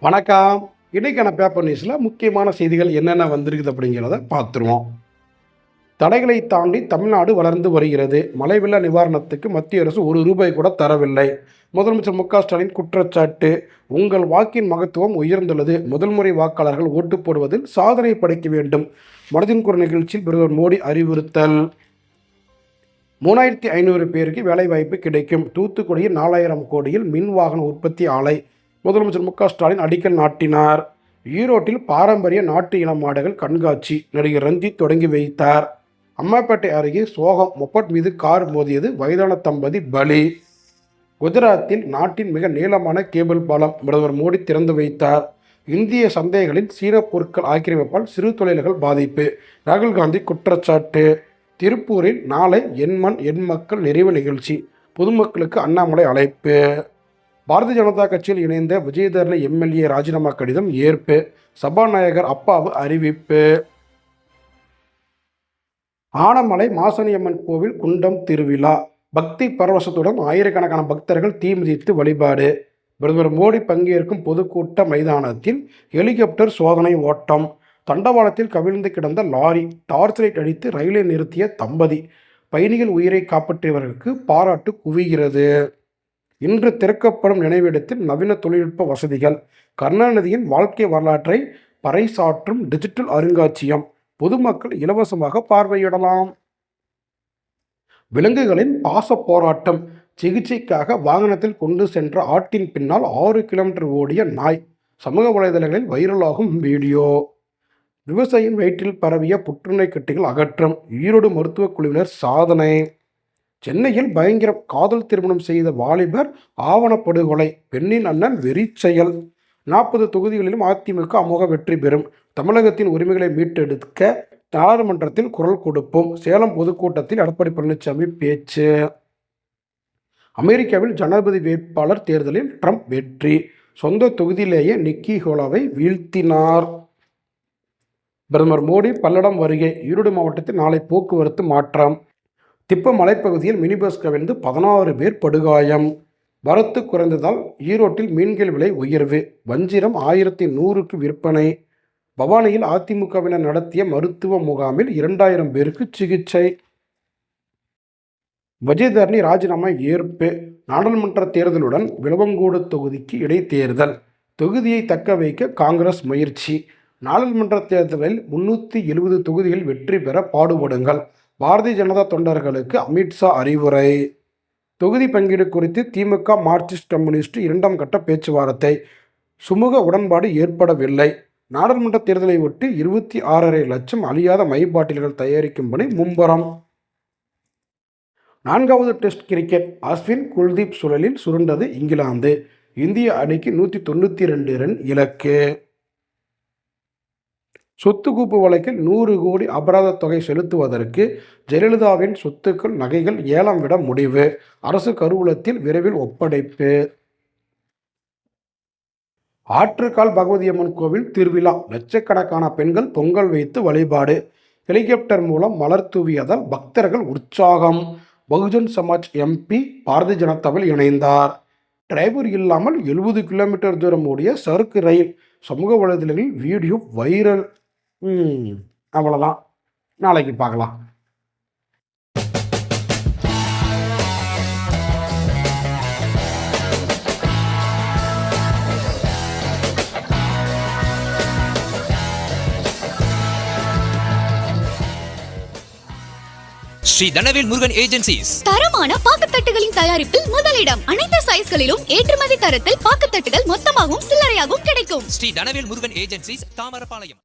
வணக்கம். இன்றைக்கான பேப்பர் நியூஸில் முக்கியமான செய்திகள் என்னென்ன வந்திருக்குது அப்படிங்கிறத பார்த்துருவோம். தடைகளை தாண்டி தமிழ்நாடு வளர்ந்து வருகிறது. மழை வெள்ள நிவாரணத்துக்கு மத்திய அரசு ஒரு ரூபாய் கூட தரவில்லை. முதலமைச்சர் மு க ஸ்டாலின் குற்றச்சாட்டு. உங்கள் வாக்கின் மகத்துவம் உயர்ந்துள்ளது. முதல் முறை வாக்காளர்கள் ஓட்டு போடுவதில் சாதனை படைக்க வேண்டும். மனதின் குரல் நிகழ்ச்சியில் பிரதமர் மோடி அறிவுறுத்தல். மூணாயிரத்தி ஐநூறு பேருக்கு வேலைவாய்ப்பு கிடைக்கும். தூத்துக்குடியில் நாலாயிரம் கோடியில் மின் வாகன உற்பத்தி ஆலை. முதலமைச்சர் மு ஸ்டாலின் அடிக்கல் நாட்டினார். ஈரோட்டில் பாரம்பரிய நாட்டு இன மாடுகள் கண்காட்சி நடிகர் ரஞ்சித் தொடங்கி வைத்தார். அம்மாப்பேட்டை அருகே சோகம் மொப்பட் மீது கார் மோதியது வயதான தம்பதி பலி. குஜராத்தில் நாட்டின் மிக நீளமான கேபிள் பாலம் பிரதமர் மோடி திறந்து வைத்தார். இந்திய சந்தைகளில் சீன பொருட்கள் ஆக்கிரமிப்பால் சிறு தொழில்கள் பாதிப்பு. ராகுல் காந்தி குற்றச்சாட்டு. திருப்பூரில் நாளை எண்மண் எண் மக்கள் நிறைவு நிகழ்ச்சி. பொதுமக்களுக்கு அண்ணாமலை அழைப்பு. பாரதிய ஜனதா கட்சியில் இணைந்த விஜயதரண எம்எல்ஏ ராஜினாமா கடிதம் ஏற்பு. சபாநாயகர் அப்பாவு அறிவிப்பு. ஆனமலை மாசனியம்மன் கோவில் குண்டம் திருவிழா. பக்தி பரவசத்துடன் ஆயிரக்கணக்கான பக்தர்கள் தீ மிதித்து வழிபாடு. பிரதமர் மோடி பங்கேற்கும் பொதுக்கூட்ட மைதானத்தில் ஹெலிகாப்டர் சோதனை ஓட்டம். தண்டவாளத்தில் கவிழ்ந்து கிடந்த லாரி டார்ச் லைட் அடித்து ரயிலை நிறுத்திய தம்பதி. பயணிகள் உயிரை காப்பாற்றியவர்களுக்கு பாராட்டு குவிகிறது. இன்று திறக்கப்படும் நினைவிடத்தில் நவீன தொழில்நுட்ப வசதிகள் கருணாநிதியின் வாழ்க்கை வரலாற்றை பறைசாற்றும் டிஜிட்டல் அருங்காட்சியகம் பொதுமக்கள் இலவசமாக பார்வையிடலாம். விலங்குகளின் பாச போராட்டம் சிகிச்சைக்காக வாகனத்தில் கொண்டு சென்ற ஆட்டின் பின்னால் ஆறு கிலோமீட்டர் ஓடிய நாய் சமூக வலைதளங்களில் வைரலாகும் வீடியோ. விவசாயியின் வயிற்றில் பரவிய புற்றுநோய் கட்டிகள் அகற்றம் ஈரோடு மருத்துவக் குழுவினர் சாதனை. சென்னையில் பயங்கரம் காதல் திருமணம் செய்த வாலிபர் ஆவணப்படுகொலை பெண்ணின் அண்ணன் வெறிச்செயல். நாற்பது தொகுதிகளிலும் அதிமுக அமோக வெற்றி பெறும். தமிழகத்தின் உரிமைகளை மீட்டெடுக்க நாடாளுமன்றத்தில் குரல் கொடுப்போம். சேலம் பொதுக்கூட்டத்தில் எடப்பாடி பழனிசாமி பேச்சு. அமெரிக்காவில் ஜனாதிபதி வேட்பாளர் தேர்தலில் ட்ரம்ப் வெற்றி. சொந்த தொகுதியிலேயே நிக்கி ஹோலாவை வீழ்த்தினார். பிரதமர் மோடி பல்லடம் வருகை. ஈரோடு மாவட்டத்தில் நாளை போக்குவரத்து மாற்றம். திப்ப மலைப்பகுதியில் மினி பஸ் கவிழ்ந்து பதினாறு பேர் படுகாயம். வரத்து குறைந்ததால் ஈரோட்டில் மீன்கள் விலை உயர்வு. வஞ்சிரம் ஆயிரத்தி நூறுக்கு விற்பனை. பவானியில் அதிமுகவினர் நடத்திய மருத்துவ முகாமில் இரண்டாயிரம் பேருக்கு சிகிச்சை. விஜயதரணி ராஜினாமா ஏற்பு. நாடாளுமன்ற தேர்தலுடன் விளவங்கோடு தொகுதிக்கு இடைத்தேர்தல். தொகுதியை தக்க வைக்க காங்கிரஸ் முயற்சி. நாடாளுமன்ற தேர்தலில் முன்னூற்றி எழுபது தொகுதிகள் வெற்றி பெற பாடுபடுங்கள். பாரதிய ஜனதா தொண்டர்களுக்கு அமித்ஷா அறிவுரை. தொகுதி பங்கீடு குறித்து திமுக மார்க்சிஸ்ட் கம்யூனிஸ்ட் இரண்டாம் கட்ட பேச்சுவார்த்தை. சுமூக உடன்பாடு ஏற்படவில்லை. நாடாளுமன்ற தேர்தலை ஒட்டி இருபத்தி ஆறரை லட்சம் அழியாத மை பாட்டில்கள் தயாரிக்கும் பணி மும்பரம். நான்காவது டெஸ்ட் கிரிக்கெட். அஸ்வின் குல்தீப் சுழலில் சுருண்டது இங்கிலாந்து. இந்திய அணிக்கு நூற்றி தொண்ணூற்றி ரெண்டு ரன் இலக்கு. சொத்து வழக்கில் நூறு கோடி அபராத தொகை செலுத்துவதற்கு ஜெயலலிதாவின் சொத்துக்கள் நகைகள் ஏலம் விட முடிவு. அரசு கருவூலத்தில் விரைவில் ஒப்படைப்பு. ஆற்றுக்கால் பகவதியம்மன் கோவில் திருவிழா. லட்சக்கணக்கான பெண்கள் பொங்கல் வைத்து வழிபாடு. ஹெலிகாப்டர் மூலம் மலர் தூவியதால் பக்தர்கள் உற்சாகம். பகுஜன் சமாஜ் எம்பி பாரதிய ஜனதாவில் இணைந்தார். டிரைவர் இல்லாமல் எழுபது கிலோமீட்டர் தூரம் ஓடிய சறுக்கு ரயில் சமூக வலைதளங்களில் வீடியோ வைரல். அவ்வளோதான் நாளைக்கு பார்க்கலாம். ஸ்ரீ தனவேல் முருகன் ஏஜென்சிஸ். தரமான பாக்குத்தட்டுகளின் தயாரிப்பில் முதலிடம். அனைத்து சைஸ்களிலும் ஏற்றுமதி தரத்தில் பாக்குத்தட்டுகள் மொத்தமாகவும் சில்லறையாகவும் கிடைக்கும். ஸ்ரீ தனவேல் முருகன் ஏஜென்சிஸ் தாமரபாளையம்.